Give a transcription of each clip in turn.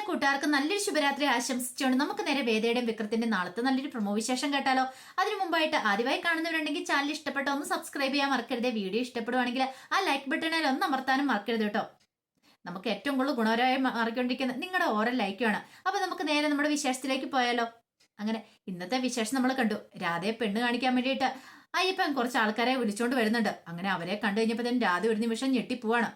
എല്ലാ കൂട്ടുകാർക്കും നല്ലൊരു ശുഭരാത്രി ആശംസിച്ചുകൊണ്ട് നമുക്ക് നേരെ വേദയുടെയും വിക്രത്തിന്റെ നാളത്തെ നല്ലൊരു പ്രൊമോ വിശേഷം കേട്ടാലോ. അതിനു മുമ്പായിട്ട് ആദ്യമായി കാണുന്നവരുണ്ടെങ്കിൽ ചാനൽ ഇഷ്ടപ്പെട്ട ഒന്ന് സബ്സ്ക്രൈബ് ചെയ്യാൻ മറക്കരുത്. വീഡിയോ ഇഷ്ടപ്പെടുവാണെങ്കിൽ ആ ലൈക്ക് ബട്ടണിൽ ഒന്ന് അമർത്താനും മറക്കരുത് കേട്ടോ. നമുക്ക് ഏറ്റവും കൂടുതൽ ഗുണകരമായി മാറിക്കൊണ്ടിരിക്കുന്ന നിങ്ങളുടെ ഓരോ ലൈക്കുമാണ് അപ്പൊ നമുക്ക് നേരെ നമ്മുടെ വിശേഷത്തിലേക്ക് പോയാലോ. അങ്ങനെ ഇന്നത്തെ വിശേഷം നമ്മൾ കണ്ടു. രാധയെ പെണ്ണ് കാണിക്കാൻ വേണ്ടിയിട്ട് അയ്യപ്പൻ കുറച്ച് ആൾക്കാരെ വിളിച്ചോണ്ട് വരുന്നുണ്ട്. അങ്ങനെ അവരെ കണ്ടു കഴിഞ്ഞപ്പോൾ തന്നെ രാധ ഒരു നിമിഷം ഞെട്ടിപ്പോവാണ്.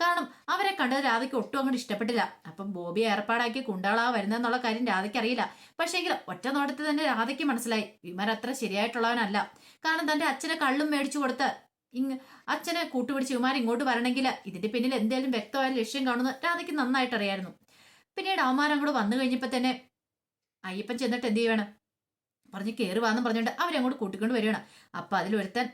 കാരണം അവരെ കണ്ടത് രാധയ്ക്ക് ഒട്ടും അങ്ങോട്ട് ഇഷ്ടപ്പെട്ടില്ല. അപ്പം ബോബി ഏർപ്പാടാക്കി കുണ്ടാളാ വരുന്നെന്നുള്ള കാര്യം രാധയ്ക്ക് അറിയില്ല പക്ഷേങ്കിൽ ഒറ്റ നോട്ടത്തിൽ തന്നെ രാധയ്ക്ക് മനസ്സിലായി. വിമർ അത്ര ശരിയായിട്ടുള്ളവനല്ല. കാരണം തന്റെ അച്ഛനെ കള്ളും മേടിച്ചു കൊടുത്ത് ഇങ് അച്ഛനെ കൂട്ടുപിടിച്ച് വിമാരം ഇങ്ങോട്ട് വരണമെങ്കിൽ ഇതിന്റെ പിന്നിൽ എന്തെങ്കിലും വ്യക്തമായ ലക്ഷ്യം കാണുന്ന രാധയ്ക്ക് നന്നായിട്ട് അറിയായിരുന്നു പിന്നീട് അവന്മാരങ്ങോട്ട് വന്നു കഴിഞ്ഞപ്പോൾ തന്നെ അയ്യപ്പൻ ചെന്നിട്ട് എന്ത് ചെയ്യണം പറഞ്ഞ് കയറി വാന്നും പറഞ്ഞുകൊണ്ട് അവരങ്ങോട്ട് കൂട്ടിക്കൊണ്ട് വരികയാണ്. അപ്പൊ അതിലൊരുത്തൻ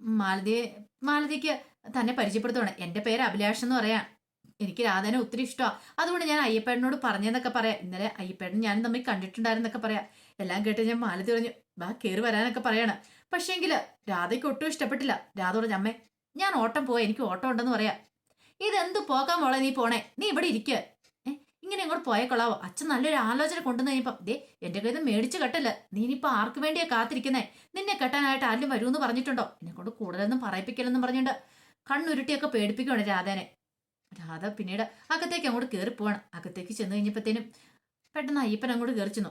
മാലതിയെ മാലതിക്ക് തന്നെ പരിചയപ്പെടുത്തുകയാണ് എന്റെ പേര് അഭിലാഷ് എന്ന് പറയാം. എനിക്ക് രാധനെ ഒത്തിരി ഇഷ്ടമാണ് അതുകൊണ്ട് ഞാൻ അയ്യപ്പേടനോട് പറഞ്ഞെന്നൊക്കെ പറയാം. ഇന്നലെ അയ്യപ്പേടൻ ഞാൻ തമ്മിൽ കണ്ടിട്ടുണ്ടായിരുന്നൊക്കെ പറയാം. എല്ലാം കേട്ട് ഞാൻ മാലതി പറഞ്ഞു ബാ കയറി വരാനൊക്കെ പറയാണ്. പക്ഷേങ്കിൽ രാധയ്ക്ക് ഒട്ടും ഇഷ്ടപ്പെട്ടില്ല. രാധ പറഞ്ഞു അമ്മേ ഞാൻ ഓട്ടം പോയി എനിക്ക് ഓട്ടം ഉണ്ടെന്ന് പറയാം. ഇതെന്ത് പോകാൻ മോളെ നീ പോണേ? നീ ഇവിടെ ഇരിക്കുക ഇങ്ങനെ ഇങ്ങോട്ട് പോയ കൊള്ളാവോ? അച്ഛൻ നല്ലൊരു ആലോചന കൊണ്ടു കഴിഞ്ഞപ്പം ദേ എന്റെ കയ്യിൽ നിന്ന് മേടിച്ചു കെട്ടല്ല? നീ ഇനിയിപ്പോ ആർക്ക് വേണ്ടിയാ കാത്തിരിക്കുന്നേ? നിന്നെ കെട്ടാനായിട്ട് ആരും വരുമെന്ന് പറഞ്ഞിട്ടുണ്ടോ? എന്നെ കൊണ്ട് കൂടുതലൊന്നും പറയിപ്പിക്കലെന്നും പറഞ്ഞിട്ട് കണ്ണുരുട്ടിയൊക്കെ പേടിപ്പിക്കുകയാണ് രാധേനെ. രാധ പിന്നീട് അകത്തേക്ക് അങ്ങോട്ട് കയറി പോവാണ് അകത്തേക്ക് ചെന്ന് കഴിഞ്ഞപ്പോഴത്തേനും പെട്ടെന്ന് അയ്യപ്പൻ അങ്ങോട്ട് കയറി ചെന്നു.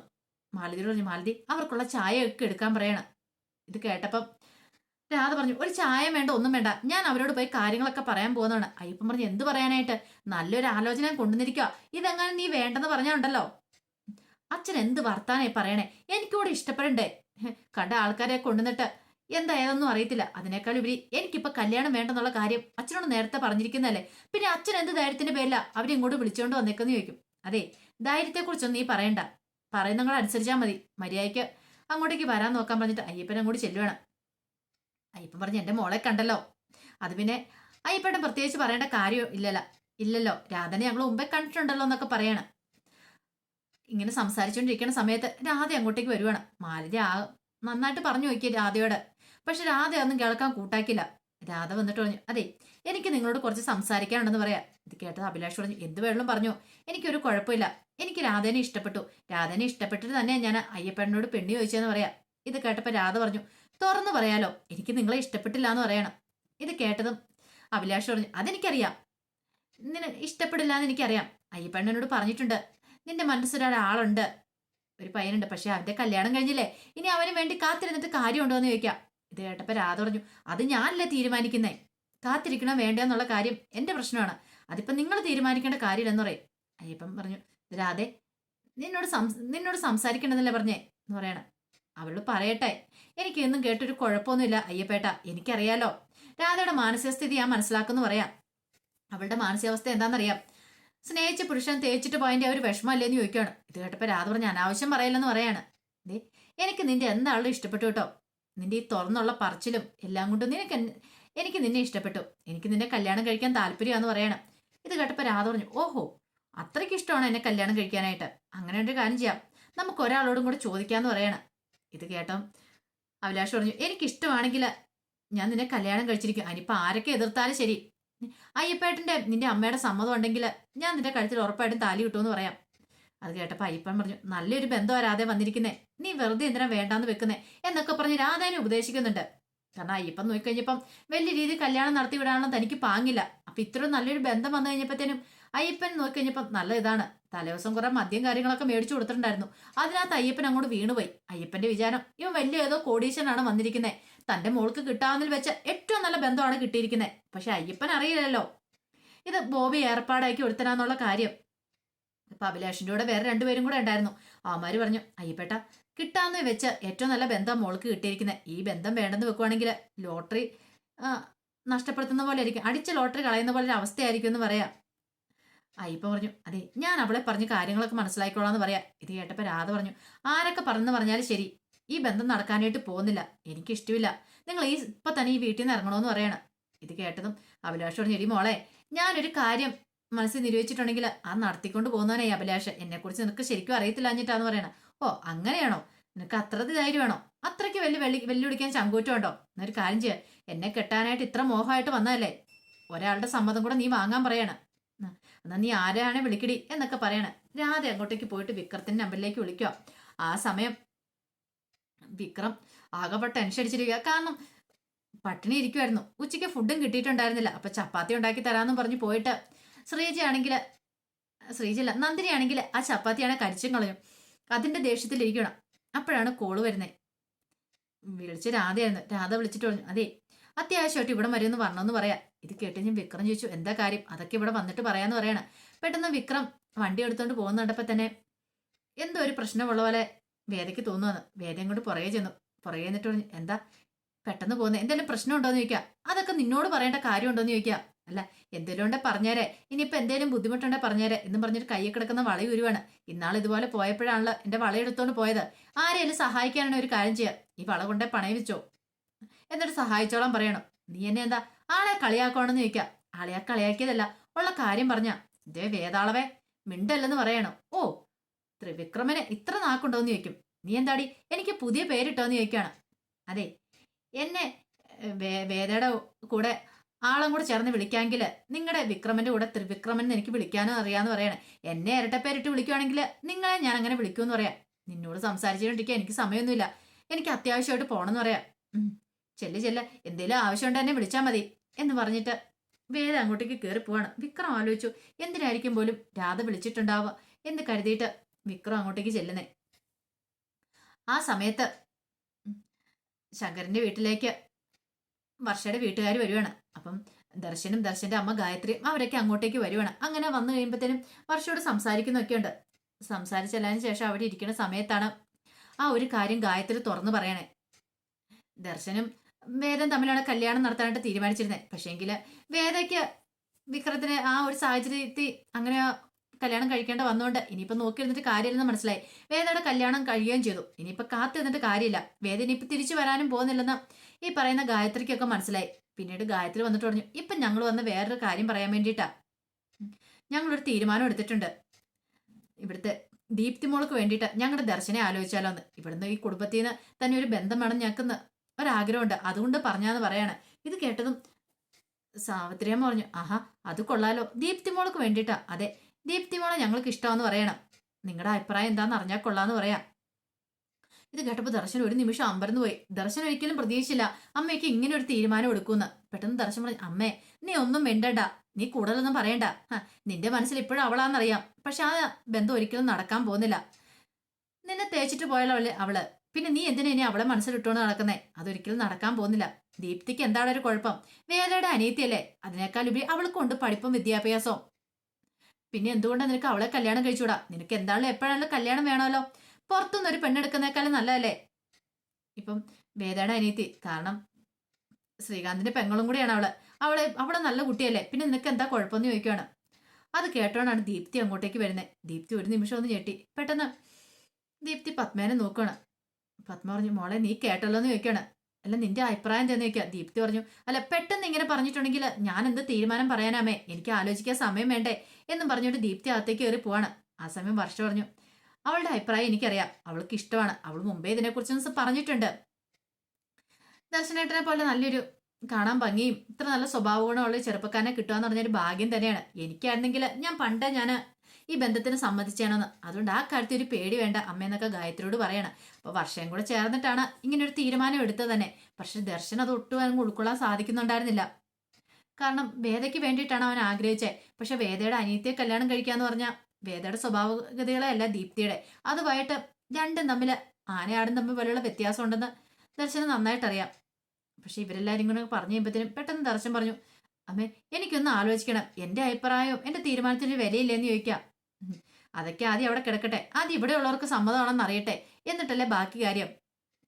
പറഞ്ഞു മാലതി അവർക്കുള്ള ചായ ഒക്കെ എടുക്കാൻ പറയണം. ഇത് കേട്ടപ്പം രാധ പറഞ്ഞു ഒരു ചായ വേണ്ട ഒന്നും വേണ്ട. ഞാൻ അവരോട് പോയി കാര്യങ്ങളൊക്കെ പറയാൻ പോകുന്നതാണ്. അയ്യപ്പൻ പറഞ്ഞു എന്ത് പറയാനായിട്ട്? നല്ലൊരു ആലോചന കൊണ്ടുവന്നിരിക്കുക ഇതെങ്ങനെ നീ വേണ്ടെന്ന് പറഞ്ഞുണ്ടല്ലോ അച്ഛൻ എന്ത് വർത്താനായി പറയണേ? എനിക്കൂടെ ഇഷ്ടപ്പെടണ്ടേ? കണ്ട ആൾക്കാരെ കൊണ്ടുവന്നിട്ട് എന്താ ഏതൊന്നും അറിയത്തില്ല. അതിനേക്കാൾ ഉപരി എനിക്കിപ്പോ കല്യാണം വേണ്ടെന്നുള്ള കാര്യം അച്ഛനോട് നേരത്തെ പറഞ്ഞിരിക്കുന്നതല്ലേ? പിന്നെ അച്ഛൻ എന്ത് ധൈര്യത്തിന്റെ പേരില അവരെ ഇങ്ങോട്ട് വിളിച്ചുകൊണ്ട് വന്നേക്കെന്ന് ചോദിക്കും. അതെ ധൈര്യത്തെക്കുറിച്ചൊന്നും നീ പറയണ്ട. പറയുന്നങ്ങൾ അനുസരിച്ചാൽ മതി. മര്യാദയ്ക്ക് അങ്ങോട്ടേക്ക് വരാൻ നോക്കാൻ പറഞ്ഞിട്ട് അയ്യപ്പൻ അങ്ങോട്ട് ചെല്ലുവാണ്. അയ്യപ്പൻ പറഞ്ഞു എന്റെ മോളെ കണ്ടല്ലോ. അത് പിന്നെ അയ്യപ്പേട്ടൻ പ്രത്യേകിച്ച് പറയേണ്ട കാര്യം ഇല്ലല്ലോ. ഇല്ലല്ലോ. രാധനെ ഞങ്ങൾ മുമ്പേ കണ്ടിട്ടുണ്ടല്ലോ എന്നൊക്കെ പറയണം. ഇങ്ങനെ സംസാരിച്ചുകൊണ്ടിരിക്കുന്ന സമയത്ത് രാധ അങ്ങോട്ടേക്ക് വരുവാണ്. മാലതി ആ നന്നായിട്ട് പറഞ്ഞു നോക്കിയ രാധയോട്. പക്ഷെ രാധ ഒന്നും കേൾക്കാൻ കൂട്ടാക്കില്ല. രാധ വന്നിട്ട് പറഞ്ഞു അതെ എനിക്ക് നിങ്ങളോട് കുറച്ച് സംസാരിക്കാനുണ്ടെന്ന് പറയാം. ഇത് കേട്ടത് അഭിലാഷ് പറഞ്ഞു എന്ത് വേണമെന്നും പറഞ്ഞു. എനിക്കൊരു കുഴപ്പമില്ല. എനിക്ക് രാധേനെ ഇഷ്ടപ്പെട്ടു. രാധേനെ ഇഷ്ടപ്പെട്ടിട്ട് തന്നെ ഞാൻ അയ്യപ്പനോട് പെണ്ണി ചോദിച്ചതെന്ന് പറയാം. ഇത് കേട്ടപ്പോൾ രാധ പറഞ്ഞു തുറന്നു പറയാലോ. എനിക്ക് നിങ്ങളെ ഇഷ്ടപ്പെട്ടില്ല എന്ന് പറയണം. ഇത് കേട്ടതും അഭിലാഷ് പറഞ്ഞു അതെനിക്കറിയാം. നിന്നെ ഇഷ്ടപ്പെടില്ല എന്ന് എനിക്കറിയാം അയ്യപ്പണ്ണനോട് പറഞ്ഞിട്ടുണ്ട് നിന്റെ മനസ്സിലൊരാളുണ്ട് ഒരു പയ്യനുണ്ട്. പക്ഷെ അവന്റെ കല്യാണം കഴിഞ്ഞില്ലേ? ഇനി അവന് വേണ്ടി കാത്തിരുന്നിട്ട് കാര്യമുണ്ടോ എന്ന് ചോദിക്കാം. ഇത് കേട്ടപ്പോൾ രാധ പറഞ്ഞു അത് ഞാനല്ലേ തീരുമാനിക്കുന്നേ? കാത്തിരിക്കണം വേണ്ട എന്നുള്ള കാര്യം എന്റെ പ്രശ്നമാണ്. അതിപ്പോ നിങ്ങൾ തീരുമാനിക്കേണ്ട കാര്യമില്ലെന്ന് പറയും. അയ്യപ്പം പറഞ്ഞു രാധേ നിന്നോട് സംസ് നിന്നോട് സംസാരിക്കണമെന്നല്ലേ പറഞ്ഞേ? എന്ന് പറയണം. അവൾ പറയട്ടെ. എനിക്കൊന്നും കേട്ടൊരു കുഴപ്പമൊന്നുമില്ല അയ്യപ്പേട്ട. എനിക്കറിയാലോ. രാധയുടെ മാനസികസ്ഥിതി ഞാൻ മനസ്സിലാക്കുന്നു പറയാം. അവളുടെ മാനസികാവസ്ഥ എന്താണെന്നറിയാം. സ്നേഹിച്ച പുരുഷൻ തേച്ചിട്ട് പോയതിന്റെ ഒരു വിഷമമല്ലേന്ന് ചോദിക്കുകയാണ്. ഇത് കേട്ടപ്പോൾ രാധ പറഞ്ഞ അനാവശ്യം പറയില്ലെന്ന് പറയാണ്. ദേ എനിക്ക് നിന്റെ എന്താളും ഇഷ്ടപ്പെട്ടു കേട്ടോ. നിന്റെ ഈ തുറന്നുള്ള പറച്ചിലും എല്ലാം കൊണ്ടും നിനക്ക് എനിക്ക് നിന്നെ ഇഷ്ടപ്പെട്ടു. എനിക്ക് നിന്നെ കല്യാണം കഴിക്കാൻ താല്പര്യമാണെന്ന് പറയണം. ഇത് കേട്ടപ്പോൾ രാധ പറഞ്ഞു ഓഹോ അത്രയ്ക്ക് ഇഷ്ടമാണ് എന്നെ കല്യാണം കഴിക്കാനായിട്ട്. അങ്ങനെ ഒരു കാര്യം ചെയ്യാം. നമുക്ക് ഒരാളോടും കൂടെ ചോദിക്കാന്ന് പറയണം. ഇത് കേട്ടോ. അഭിലാഷ് പറഞ്ഞു എനിക്കിഷ്ടമാണെങ്കിൽ ഞാൻ നിന്നെ കല്യാണം കഴിച്ചിരിക്കും. അതിനിപ്പോൾ ആരൊക്കെ എതിർത്താലും ശരി. അയ്യപ്പേട്ടന്റെ നിന്റെ അമ്മയുടെ സമ്മതം ഉണ്ടെങ്കിൽ ഞാൻ നിന്റെ കഴുത്തിൽ ഉറപ്പായിട്ടും താലി കിട്ടുമെന്ന് പറയാം. അത് കേട്ടപ്പോൾ അയ്യപ്പൻ പറഞ്ഞു നല്ലൊരു ബന്ധം വരാതെ വന്നിരിക്കുന്നേ. നീ വെറുതെ എന്തിനാ വേണ്ടാന്ന് വെക്കുന്നേ? എന്നൊക്കെ പറഞ്ഞ് രാധേനെ ഉപദേശിക്കുന്നുണ്ട്. കാരണം അയ്യപ്പൻ നോക്കിക്കഴിഞ്ഞപ്പം വലിയ രീതിയിൽ കല്യാണം നടത്തി വിടാനുള്ള തനിക്ക് പാങ്ങില്ല. അപ്പം ഇത്രയും നല്ലൊരു ബന്ധം വന്നു കഴിഞ്ഞപ്പോഴത്തേനും അയ്യപ്പൻ നോക്കിക്കഴിഞ്ഞപ്പം നല്ല ഇതാണ്. തലേദിവസം കുറെ മദ്യം കാര്യങ്ങളൊക്കെ മേടിച്ചു കൊടുത്തിട്ടുണ്ടായിരുന്നു. അതിനകത്ത് അയ്യപ്പൻ അങ്ങോട്ട് വീണുപോയി. അയ്യപ്പന്റെ വിചാരം ഇവൻ വലിയ ഏതോ കോടീശനാണ് വന്നിരിക്കുന്നത് തന്റെ മോൾക്ക് കിട്ടാവുന്നതിൽ വെച്ച ഏറ്റവും നല്ല ബന്ധമാണ് കിട്ടിയിരിക്കുന്നത് പക്ഷെ അയ്യപ്പൻ അറിയില്ലല്ലോ. ഇത് ബോബി ഏർപ്പാടാക്കി ഒരുത്തനാന്നുള്ള കാര്യം. ഇപ്പൊ അഭിലാഷിന്റെ കൂടെ വേറെ രണ്ടുപേരും കൂടെ ഉണ്ടായിരുന്നു. അവന്മാര് പറഞ്ഞു അയ്യപ്പേട്ട കിട്ടാന്ന് വെച്ച ഏറ്റവും നല്ല ബന്ധം മോൾക്ക് കിട്ടിയിരിക്കുന്നത് ഈ ബന്ധം വേണ്ടെന്ന് വെക്കുവാണെങ്കിൽ ലോട്ടറി നഷ്ടപ്പെടുത്തുന്ന പോലെ ആയിരിക്കും. അടിച്ച ലോട്ടറി കളയുന്ന പോലെ ഒരു അവസ്ഥയായിരിക്കും എന്ന് പറയാം. അയ്യപ്പ പറഞ്ഞു അതെ ഞാൻ അവളെ പറഞ്ഞ് കാര്യങ്ങളൊക്കെ മനസ്സിലാക്കിക്കോളാം എന്ന് പറയാം. ഇത് കേട്ടപ്പോ രാധ പറഞ്ഞു ആരൊക്കെ പറഞ്ഞു പറഞ്ഞാൽ ശരി ഈ ബന്ധം നടക്കാനായിട്ട് പോകുന്നില്ല എനിക്കിഷ്ടമില്ല നിങ്ങൾ ഈ ഇപ്പൊ തന്നെ ഈ വീട്ടിൽ നിന്ന് ഇറങ്ങണമെന്ന് പറയണം. ഇത് കേട്ടതും അഭിലാഷ് പറഞ്ഞു എടി മോളെ ഞാനൊരു കാര്യം മനസ്സിൽ നിരൂപിച്ചിട്ടുണ്ടെങ്കിൽ ആ നടത്തിക്കൊണ്ട് പോകുന്നവനെ ഈ അഭിലാഷ്. എന്നെ കുറിച്ച് നിനക്ക് ശരിക്കും അറിയത്തില്ല എന്നിട്ടാന്ന് പറയണം. ഓ അങ്ങനെയാണോ? നിനക്ക് അത്ര ധൈര്യമാണോ അത്രയ്ക്ക് വലിയ വെള്ളി വെല്ലുവിളിക്കാൻ ചങ്കൂറ്റമുണ്ടോ എന്നൊരു കാര്യം ചെയ്യുക എന്നെ കെട്ടാനായിട്ട് ഇത്ര മോഹമായിട്ട് വന്നതല്ലേ? ഒരാളുടെ സമ്മതം കൂടെ നീ വാങ്ങാൻ പറയണം. എന്നാ നീ വിളിക്കടി എന്നൊക്കെ പറയണ. രാധ അങ്ങോട്ടേക്ക് പോയിട്ട് വിക്രത്തിന്റെ നമ്പറിലേക്ക് വിളിക്കുക ആ സമയം വിക്രം ആകെ ടെൻഷൻ അടിച്ചിരിക്കുക കാരണം പട്ടിണി ഇരിക്കുമായിരുന്നു ഉച്ചയ്ക്ക് ഫുഡും കിട്ടിയിട്ടുണ്ടായിരുന്നില്ല. അപ്പൊ ചപ്പാത്തി ഉണ്ടാക്കി തരാമെന്നും പറഞ്ഞ് പോയിട്ട് ശ്രീജ ആണെങ്കിൽ ശ്രീജല്ല നന്ദിനി ആണെങ്കിൽ ആ ചപ്പാത്തിയാണെ കരിച്ചും കളയും. അതിന്റെ ദേഷ്യത്തിലിരിക്കണം അപ്പോഴാണ് കോൾ വരുന്നത് വിളിച്ച് രാധയായിരുന്നു. രാധ വിളിച്ചിട്ട് പറഞ്ഞു അതെ അത്യാവശ്യമായിട്ട് ഇവിടെ വരുമെന്ന് പറഞ്ഞെന്ന് പറയാം. ഇത് കേട്ട് ഞാൻ വിക്രം ചോദിച്ചു എന്താ കാര്യം? അതൊക്കെ ഇവിടെ വന്നിട്ട് പറയാന്ന് പറയണ. പെട്ടെന്ന് വിക്രം വണ്ടി എടുത്തോണ്ട് പോകുന്നുണ്ടപ്പോ തന്നെ എന്തോ ഒരു പ്രശ്നമുള്ള പോലെ വേദയ്ക്ക് തോന്നുവന്ന് വേദ ഇങ്ങോട്ട് പുറകെ ചെന്നു. പുറകെ എന്നിട്ട് പറഞ്ഞു എന്താ? പെട്ടെന്ന് പോകുന്നത് എന്തെങ്കിലും പ്രശ്നമുണ്ടോ എന്ന് ചോദിക്കാം. അതൊക്കെ നിന്നോട് പറയേണ്ട കാര്യമുണ്ടോന്ന് ചോദിക്കാം. അല്ല എന്തെങ്കിലും ഉണ്ടെ പറഞ്ഞേരെ. ഇനിയിപ്പോ എന്തെങ്കിലും ബുദ്ധിമുട്ടുണ്ടെ പറഞ്ഞേരെ എന്ന് പറഞ്ഞിട്ട് കൈ കിടക്കുന്ന വള ഉരുവാണ്. ഇന്നാൾ ഇതുപോലെ പോയപ്പോഴാണല്ലോ എന്റെ വള എടുത്തോണ്ട് പോയത്. ആരെയും സഹായിക്കാനാണ് ഒരു കാര്യം ചെയ്യുക ഈ വള കൊണ്ടേ പണയം വെച്ചോ. എന്നിട്ട് സഹായിച്ചോളാം പറയണം. നീ എന്നെ എന്താ ആളെ കളിയാക്കണമെന്ന് ചോദിക്കാം. ആളെയാ കളിയാക്കിയതല്ല. ഉള്ള കാര്യം പറഞ്ഞ ഇതേ വേദാളവേ മിണ്ടല്ലെന്ന് പറയണോ. ഓ ത്രിവിക്രമന് ഇത്ര നാക്കുണ്ടോന്ന് ചോദിക്കും. നീ എന്താടി? എനിക്ക് പുതിയ പേരിട്ടോന്ന് ചോദിക്കാണ്. അതെ എന്നെ വേദയുടെ കൂടെ ആളും കൂടെ ചേർന്ന് വിളിക്കാമെങ്കിൽ നിങ്ങളുടെ വിക്രമന്റെ കൂടെ ത്രിവിക്രമൻ എനിക്ക് വിളിക്കാനും അറിയാന്ന് പറയണേ. എന്നെ ഇരട്ട പേരിട്ട് വിളിക്കുവാണെങ്കിൽ നിങ്ങളെ ഞാൻ അങ്ങനെ വിളിക്കുമെന്ന് പറയാം. നിന്നോട് സംസാരിച്ചുകൊണ്ടിരിക്കാൻ എനിക്ക് സമയമൊന്നുമില്ല എനിക്ക് അത്യാവശ്യമായിട്ട് പോകണമെന്ന് പറയാം. ചെല്ല് ചെല്ല എന്തേലും ആവശ്യമുണ്ട് എന്നെ വിളിച്ചാൽ മതി എന്ന് പറഞ്ഞിട്ട് വേദ അങ്ങോട്ടേക്ക് കയറി പോവാണ്. വിക്രം ആലോചിച്ചു എന്തിനായിരിക്കും പോലും രാധ വിളിച്ചിട്ടുണ്ടാവുക എന്ന് കരുതിയിട്ട് വിക്രം അങ്ങോട്ടേക്ക് ചെല്ലുന്നേ. ആ സമയത്ത് ശങ്കരന്റെ വീട്ടിലേക്ക് വർഷയുടെ വീട്ടുകാർ വരുവാണ്. അപ്പം ദർശനും ദർശന്റെ അമ്മ ഗായത്രിയും അവരൊക്കെ അങ്ങോട്ടേക്ക് വരുവാണ്. അങ്ങനെ വന്നു കഴിയുമ്പോഴത്തേനും വർഷയോട് സംസാരിക്കുന്നൊക്കെ ഉണ്ട് സംസാരിച്ചതിന് ശേഷം അവിടെ ഇരിക്കുന്ന സമയത്താണ് ആ ഒരു കാര്യം ഗായത്രി തുറന്നു പറയണേ. ദർശനും വേദം തമ്മിലാണ് കല്യാണം നടത്താനായിട്ട് തീരുമാനിച്ചിരുന്നത് പക്ഷേങ്കിൽ വേദയ്ക്ക് വിക്രത്തിന് ആ ഒരു സാഹചര്യത്തിൽ അങ്ങനെ കല്യാണം കഴിക്കേണ്ട വന്നുകൊണ്ട് ഇനിയിപ്പോൾ നോക്കിയിരുന്നിട്ട് കാര്യമില്ലെന്ന് മനസ്സിലായി. വേദയുടെ കല്യാണം കഴിയുകയും ചെയ്തു. ഇനിയിപ്പോൾ കാത്തു നിന്നിട്ട് കാര്യമില്ല. വേദ ഇനിയിപ്പോൾ തിരിച്ചു വരാനും പോകുന്നില്ലെന്ന് ഈ പറയുന്ന ഗായത്രിക്കൊക്കെ മനസ്സിലായി. പിന്നീട് ഗായത്രി വന്നിട്ട് പറഞ്ഞു ഇപ്പൊ ഞങ്ങൾ വന്ന് വേറൊരു കാര്യം പറയാൻ വേണ്ടിയിട്ടാ. ഞങ്ങളൊരു തീരുമാനം എടുത്തിട്ടുണ്ട്. ഇവിടുത്തെ ദീപ്തി മോൾക്ക് വേണ്ടിയിട്ട് ഞങ്ങളുടെ ദർശനെ ആലോചിച്ചാലോ എന്ന് ഇവിടുന്ന് ഈ കുടുംബത്തിൽ നിന്ന് തന്നെ ഒരു ബന്ധം വേണം ഞങ്ങൾക്ക് ഒരാഗ്രഹമുണ്ട്. അതുകൊണ്ട് പറഞ്ഞാന്ന് പറയാണ്. ഇത് കേട്ടതും സാവിത്രിയമ്മ പറഞ്ഞു ആഹാ അത് കൊള്ളാലോ. ദീപ്തി മോൾക്ക് വേണ്ടിയിട്ടാ. അതെ ദീപ്തി മോളെ ഞങ്ങൾക്ക് ഇഷ്ടമാന്ന് പറയണം. നിങ്ങളുടെ അഭിപ്രായം എന്താണെന്ന് അറിഞ്ഞാൽ കൊള്ളാന്ന് പറയാം. ഇത് കേട്ടപ്പോൾ ദർശൻ ഒരു നിമിഷം അമ്പരന്ന് പോയി. ദർശൻ ഒരിക്കലും പ്രതീക്ഷിച്ചില്ല അമ്മയ്ക്ക് ഇങ്ങനെ ഒരു തീരുമാനം എടുക്കുമെന്ന് പെട്ടെന്ന് ദർശൻ പറഞ്ഞു അമ്മേ നീ ഒന്നും മിണ്ടണ്ട. നീ കൂടുതലൊന്നും പറയണ്ട. നിന്റെ മനസ്സിൽ ഇപ്പോഴും അവളാണെന്നറിയാം പക്ഷെ ആ ബന്ധം ഒരിക്കലും നടക്കാൻ പോകുന്നില്ല. നിന്നെ തേച്ചിട്ട് പോയാലോ അവൾ? പിന്നെ നീ എന്തിനാ ഇനി അവളെ മനസ്സിലിട്ടോണ്ട് നടക്കുന്നേ? അതൊരിക്കലും നടക്കാൻ പോകുന്നില്ല. ദീപ്തിക്ക് എന്താണ് ഒരു കുഴപ്പം? വേദയുടെ അനിയത്തിയല്ലേ? അതിനേക്കാൾ ഉപരി അവൾക്കുണ്ട് പഠിപ്പും വിദ്യാഭ്യാസവും. പിന്നെ എന്തുകൊണ്ടാണ് നിനക്ക് അവളെ കല്യാണം കഴിച്ചുകൂടാ നിനക്ക് എന്താണല്ലോ എപ്പോഴാണല്ലോ കല്യാണം വേണമല്ലോ? പുറത്തുനിന്ന് ഒരു പെണ്ണെടുക്കുന്നേക്കാളും നല്ലതല്ലേ? ഇപ്പം വേദയുടെ അനിയത്തി കാരണം ശ്രീകാന്തിന്റെ പെങ്ങളും കൂടിയാണ് അവൾ. അവളെ അവളെ നല്ല കുട്ടിയല്ലേ? പിന്നെ നിനക്ക് എന്താ കുഴപ്പമെന്ന് ചോദിക്കുകയാണ് അത് കേട്ടോണ്ടാണ് ദീപ്തി അങ്ങോട്ടേക്ക് വരുന്നത് ദീപ്തി ഒരു നിമിഷം ഒന്ന് ഞെട്ടി. പെട്ടെന്ന് ദീപ്തി പത്മേനെ നോക്കുകയാണ് പത്മ പറഞ്ഞു മോളെ നീ കേട്ടല്ലോ എന്ന് ചോദിക്കാണ്. അല്ല നിന്റെ അഭിപ്രായം എന്താന്ന് ചോദിക്കുക ദീപ്തി പറഞ്ഞു അല്ല പെട്ടെന്ന് ഇങ്ങനെ പറഞ്ഞിട്ടുണ്ടെങ്കിൽ ഞാൻ എന്ത് തീരുമാനം പറയാനാമേ? എനിക്ക് ആലോചിക്കാൻ സമയം വേണ്ടേ? എന്നും പറഞ്ഞുകൊണ്ട് ദീപ്തി അകത്തേക്ക് കയറി പോവാണ്. ആ സമയം വർഷ പറഞ്ഞു അവളുടെ അഭിപ്രായം എനിക്കറിയാം. അവൾക്ക് ഇഷ്ടമാണ്. അവൾ മുമ്പേ ഇതിനെക്കുറിച്ച് പറഞ്ഞിട്ടുണ്ട്. ദർശനേട്ടനെ പോലെ നല്ലൊരു കാണാൻ ഭംഗിയും ഇത്ര നല്ല സ്വഭാവ ഗുണമുള്ള ചെറുപ്പക്കാരനെ കിട്ടുക എന്ന് പറഞ്ഞൊരു ഭാഗ്യം തന്നെയാണ്. എനിക്കായിരുന്നെങ്കിൽ ഞാൻ പണ്ട് ഞാൻ ഈ ബന്ധത്തിന് സമ്മതിച്ചാണെന്ന് അതുകൊണ്ട് ആ കാര്യത്തിൽ ഒരു പേടി വേണ്ട അമ്മയെന്നൊക്കെ ഗായത്രിയോട് പറയണം. അപ്പോൾ വർഷം കൂടെ ചേർന്നിട്ടാണ് ഇങ്ങനെ ഒരു തീരുമാനം എടുത്തത് തന്നെ. പക്ഷെ ദർശൻ അത് ഒട്ടും ഉൾക്കൊള്ളാൻ സാധിക്കുന്നുണ്ടായിരുന്നില്ല. കാരണം വേദയ്ക്ക് വേണ്ടിയിട്ടാണ് അവൻ ആഗ്രഹിച്ചത് പക്ഷെ വേദയുടെ അനിയത്തിയെ കല്യാണം കഴിക്കാന്ന് പറഞ്ഞ വേദയുടെ സ്വഭാവഗതികളല്ല ദീപ്തിയുടെ. അതുമായിട്ട് രണ്ടും തമ്മിൽ ആനയാടും തമ്മിൽ പോലെയുള്ള വ്യത്യാസം ഉണ്ടെന്ന് ദർശനം നന്നായിട്ടറിയാം. പക്ഷെ ഇവരെല്ലാവരും കൂടെ പറഞ്ഞു കഴിയുമ്പോഴത്തേനും പെട്ടെന്ന് ദർശൻ പറഞ്ഞു അമ്മേ എനിക്കൊന്ന് ആലോചിക്കണം. എന്റെ അഭിപ്രായവും എന്റെ തീരുമാനത്തിന് വിലയില്ലെന്ന് ചോദിക്കാം. അതൊക്കെ ആദ്യം അവിടെ കിടക്കട്ടെ. ആദ്യം ഇവിടെ ഉള്ളവർക്ക് സമ്മതമാണെന്ന് അറിയട്ടെ. എന്നിട്ടല്ലേ ബാക്കി കാര്യം.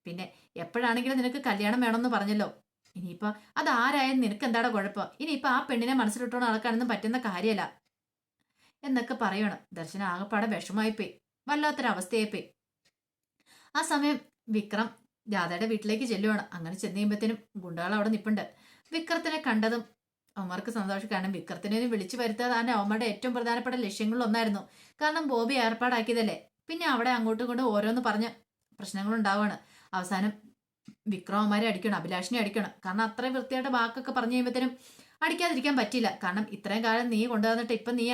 പിന്നെ എപ്പോഴാണെങ്കിലും നിനക്ക് കല്യാണം വേണമെന്ന് പറഞ്ഞല്ലോ. ഇനിയിപ്പോ അത് ആരായാലും നിനക്ക് എന്താടാ കുഴപ്പം? ഇനിയിപ്പോ ആ പെണ്ണിനെ മനസ്സിലിട്ടോണ്ട് നടക്കാനൊന്നും പറ്റുന്ന കാര്യമല്ല എന്നൊക്കെ പറയണം. ദർശന ആകപ്പാടെ വിഷമായിപ്പോയി വല്ലാത്തൊരവസ്ഥയായിപ്പോയി. ആ സമയം വിക്രം രാധയുടെ വീട്ടിലേക്ക് ചെല്ലുവാണ്. അങ്ങനെ ചെന്ന് കഴിയുമ്പോഴത്തേനും ഗുണ്ടകൾ അവിടെ നിപ്പുണ്ട്. വിക്രത്തിനെ കണ്ടതും അവന്മാർക്ക് സന്തോഷം കാരണം വിക്രത്തിനെ വിളിച്ചു വരുത്താൻ തന്നെ അവന്മാരുടെ ഏറ്റവും പ്രധാനപ്പെട്ട ലക്ഷ്യങ്ങളിലൊന്നായിരുന്നു കാരണം ബോബി ഏർപ്പാടാക്കിയതല്ലേ? പിന്നെ അവിടെ അങ്ങോട്ടും ഇങ്ങോട്ടും ഓരോന്ന് പറഞ്ഞ് പ്രശ്നങ്ങൾ ഉണ്ടാവുകയാണ് അവസാനം വിക്രം അവന്മാരെ അടിക്കണം അഭിലാഷിനെ അടിക്കണം. കാരണം അത്രയും വൃത്തിയായിട്ട് വാക്കൊക്കെ പറഞ്ഞു കഴിയുമ്പോഴത്തേനും അടിക്കാതിരിക്കാൻ പറ്റില്ല കാരണം ഇത്രയും കാലം നീ കൊണ്ടുവന്നിട്ട് ഇപ്പം നീ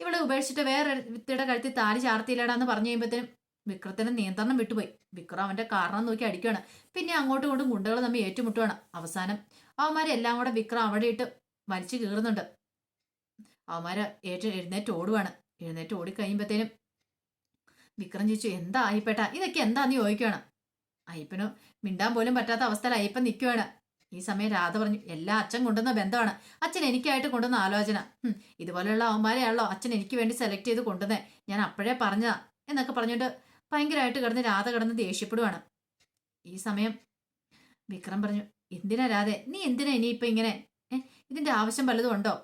ഇവിടെ ഉപേക്ഷിച്ചിട്ട് വേറെ വ്യക്തിയുടെ കഴുത്തിൽ താലി ചാർത്തിയില്ലടാന്ന് പറഞ്ഞു കഴിയുമ്പോഴത്തേനും വിക്രത്തിന് നിയന്ത്രണം വിട്ടുപോയി. വിക്രം അവന്റെ കാരണം നോക്കി അടിക്കുകയാണ് പിന്നെ അങ്ങോട്ടും ഇങ്ങോട്ടും ഗുണ്ടകൾ തമ്മിൽ ഏറ്റുമുട്ടുകയാണ് അവസാനം അവന്മാരെ എല്ലാം കൂടെ വിക്രം അവിടെ ഇട്ട് വലിച്ചു കീറുന്നുണ്ട്. അവന്മാര് ഏറ്റ എഴുന്നേറ്റ് ഓടുവാണ്. എഴുന്നേറ്റ് ഓടിക്കഴിയുമ്പോഴത്തേനും വിക്രം ചോദിച്ചു എന്താ അയ്യപ്പേട്ട ഇതൊക്കെ എന്താന്ന് ചോദിക്കുകയാണ് അയ്യപ്പന് മിണ്ടാൻ പോലും പറ്റാത്ത അവസ്ഥയിൽ അയ്യപ്പൻ നിൽക്കുകയാണ് ഈ സമയം രാധ പറഞ്ഞു എല്ലാ അച്ഛൻ കൊണ്ടുവന്ന ബന്ധമാണ്. അച്ഛൻ എനിക്കായിട്ട് കൊണ്ടുവന്ന ആലോചന. ഇതുപോലെയുള്ള അവന്മാരെയാണല്ലോ അച്ഛൻ എനിക്ക് വേണ്ടി സെലക്ട് ചെയ്ത് കൊണ്ടുവന്നേ. ഞാൻ അപ്പോഴേ പറഞ്ഞതാ. എന്നൊക്കെ പറഞ്ഞുകൊണ്ട് ഭയങ്കരമായിട്ട് കിടന്ന് രാധ കിടന്ന് ദേഷ്യപ്പെടുവാണ്. ഈ സമയം വിക്രം പറഞ്ഞു എന്തിനാ നീ എന്തിനാ ഇനിയിപ്പൊ ഇങ്ങനെ? ഇതിന്റെ ആവശ്യം വല്ലതും ഉണ്ടോ?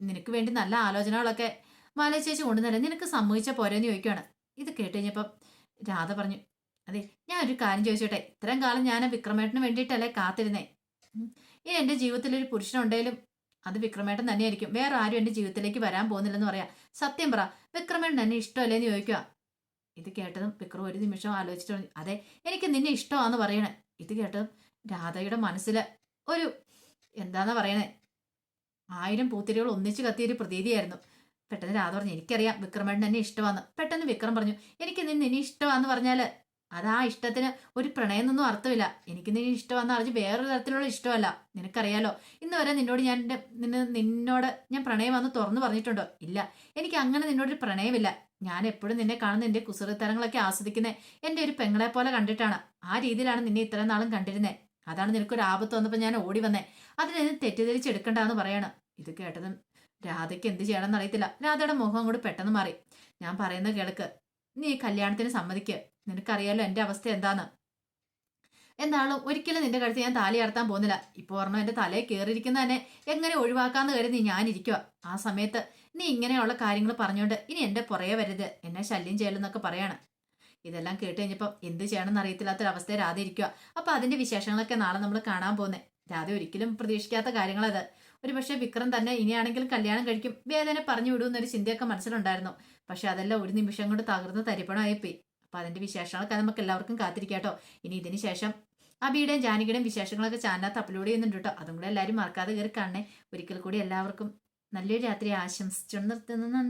നിനക്ക് വേണ്ടി നല്ല ആലോചനകളൊക്കെ മാല ചേച്ചി കൊണ്ടുവന്നല്ലേ? നിനക്ക് സമ്മതിച്ച പോരെന്ന് ചോദിക്കുകയാണ് ഇത് കേട്ട് കഴിഞ്ഞപ്പം രാധ പറഞ്ഞു അതെ ഞാൻ ഒരു കാര്യം ചോദിച്ചോട്ടെ? ഇത്രയും കാലം ഞാൻ വിക്രമേട്ടന് വേണ്ടിയിട്ടല്ലേ കാത്തിരുന്നേ. ഇനി എന്റെ ജീവിതത്തിൽ ഒരു പുരുഷനുണ്ടെങ്കിലും അത് വിക്രമേട്ടൻ തന്നെയായിരിക്കും. വേറെ ആരും എന്റെ ജീവിതത്തിലേക്ക് വരാൻ പോകുന്നില്ലെന്ന് പറയാം. സത്യം പറ വിക്രമേട്ടൻ എന്നെ ഇഷ്ടമല്ലേന്ന് ചോദിക്കുക ഇത് കേട്ടതും വിക്രം ഒരു നിമിഷം ആലോചിച്ചിട്ട് അതെ എനിക്ക് നിന്നെ ഇഷ്ടമാണെന്ന് പറയണേ. ഇത് കേട്ടതും രാധയുടെ മനസ്സിൽ ഒരു എന്താന്നാ പറയണേ ആയിരം പൂത്തിരികൾ ഒന്നിച്ച് കത്തിയൊരു പ്രതീതിയായിരുന്നു. പെട്ടെന്ന് രാധ പറഞ്ഞു എനിക്കറിയാം വിക്രമേട്ടൻ എന്നെ ഇഷ്ടമാന്ന് പെട്ടെന്ന് വിക്രം പറഞ്ഞു എനിക്ക് നിന്നെ ഇനി ഇഷ്ടമാന്ന് പറഞ്ഞാൽ അത് ആ ഇഷ്ടത്തിന് ഒരു പ്രണയമൊന്നും അർത്ഥമില്ല. എനിക്ക് നിന്നെ ഇഷ്ടമാന്ന് അറിഞ്ഞ് വേറൊരു തരത്തിലുള്ള ഇഷ്ടമല്ല. നിനക്കറിയാലോ ഇന്ന് വരെ നിന്നോട് ഞാൻ നിന്നെ നിന്നോട് ഞാൻ പ്രണയം പ്രണയമാന്ന് തുറന്നു പറഞ്ഞിട്ടുണ്ടോ? ഇല്ല. എനിക്ക് അങ്ങനെ നിന്നോടൊരു പ്രണയമില്ല. ഞാൻ എപ്പോഴും നിന്നെ കാണുന്ന എന്റെ കുസൃത്തരങ്ങളൊക്കെ ആസ്വദിക്കുന്നത് എന്റെ ഒരു പെങ്ങളെ പോലെ കണ്ടിട്ടാണ്. ആ രീതിയിലാണ് നിന്നെ ഇത്രയും നാളും കണ്ടിരുന്നത് അതാണ് നിനക്കൊരു ആപത്ത് വന്നപ്പോൾ ഞാൻ ഓടി വന്നേ. അതിനെ തെറ്റിദ്ധരിച്ചെടുക്കണ്ടെന്ന് പറയണം. ഇത് കേട്ടതും രാധയ്ക്ക് എന്ത് ചെയ്യണമെന്ന് അറിയത്തില്ല. രാധയുടെ മുഖം അങ്ങോട്ട് പെട്ടെന്ന് മാറി. ഞാൻ പറയുന്ന കേൾക്ക്. നീ കല്യാണത്തിന് സമ്മതിക്ക്. നിനക്കറിയാലോ എന്റെ അവസ്ഥ എന്താന്ന്. എന്താണോ ഒരിക്കലും നിന്റെ കഴുത്ത് ഞാൻ താലി അടത്താൻ പോകുന്നില്ല. ഇപ്പോൾ ഓർമ്മ എന്റെ തലയിൽ കയറിയിരിക്കുന്ന തന്നെ എങ്ങനെ ഒഴിവാക്കാന്ന് കരുതി ഞാനിരിക്കുക ആ സമയത്ത് നീ ഇങ്ങനെയുള്ള കാര്യങ്ങൾ പറഞ്ഞുകൊണ്ട് ഇനി എന്റെ പുറകെ വരരുത്. എന്നെ ശല്യം ചെയ്യലെന്നൊക്കെ പറയാണ്. ഇതെല്ലാം കേട്ട് കഴിഞ്ഞപ്പോൾ എന്ത് ചെയ്യണമെന്ന് അറിയത്തില്ലാത്തൊരവസ്ഥ രാധ ഇരിക്കുക അപ്പൊ അതിന്റെ വിശേഷങ്ങളൊക്കെ നാളെ നമ്മൾ കാണാൻ പോകുന്നത് രാധ ഒരിക്കലും പ്രതീക്ഷിക്കാത്ത കാര്യങ്ങളത്. ഒരു പക്ഷേ വിക്രം തന്നെ ഇനിയാണെങ്കിലും കല്യാണം കഴിക്കും. വേദന പറഞ്ഞു വിടുമെന്നൊരു ചിന്തയൊക്കെ മനസ്സിലുണ്ടായിരുന്നു. പക്ഷെ അതെല്ലാം ഒരു നിമിഷം കൊണ്ട് തകർന്ന് തരിപ്പണമായിപ്പോയി. അപ്പൊ അതിന്റെ വിശേഷങ്ങളൊക്കെ നമുക്ക് എല്ലാവർക്കും കാത്തിരിക്കാട്ടോ ഇനി ഇതിന് ശേഷം അബിയുടെയും ജാനകിയുടെയും വിശേഷങ്ങളൊക്കെ ചാനകത്ത് അപ്ലോഡ് ചെയ്യുന്നുണ്ട് കേട്ടോ. അതും കൂടെ എല്ലാവരും മറക്കാതെ കയറി കാണണേ. ഒരിക്കൽ കൂടി എല്ലാവർക്കും നല്ലൊരു രാത്രി ആശംസിച്ചു നിർത്തുന്നു.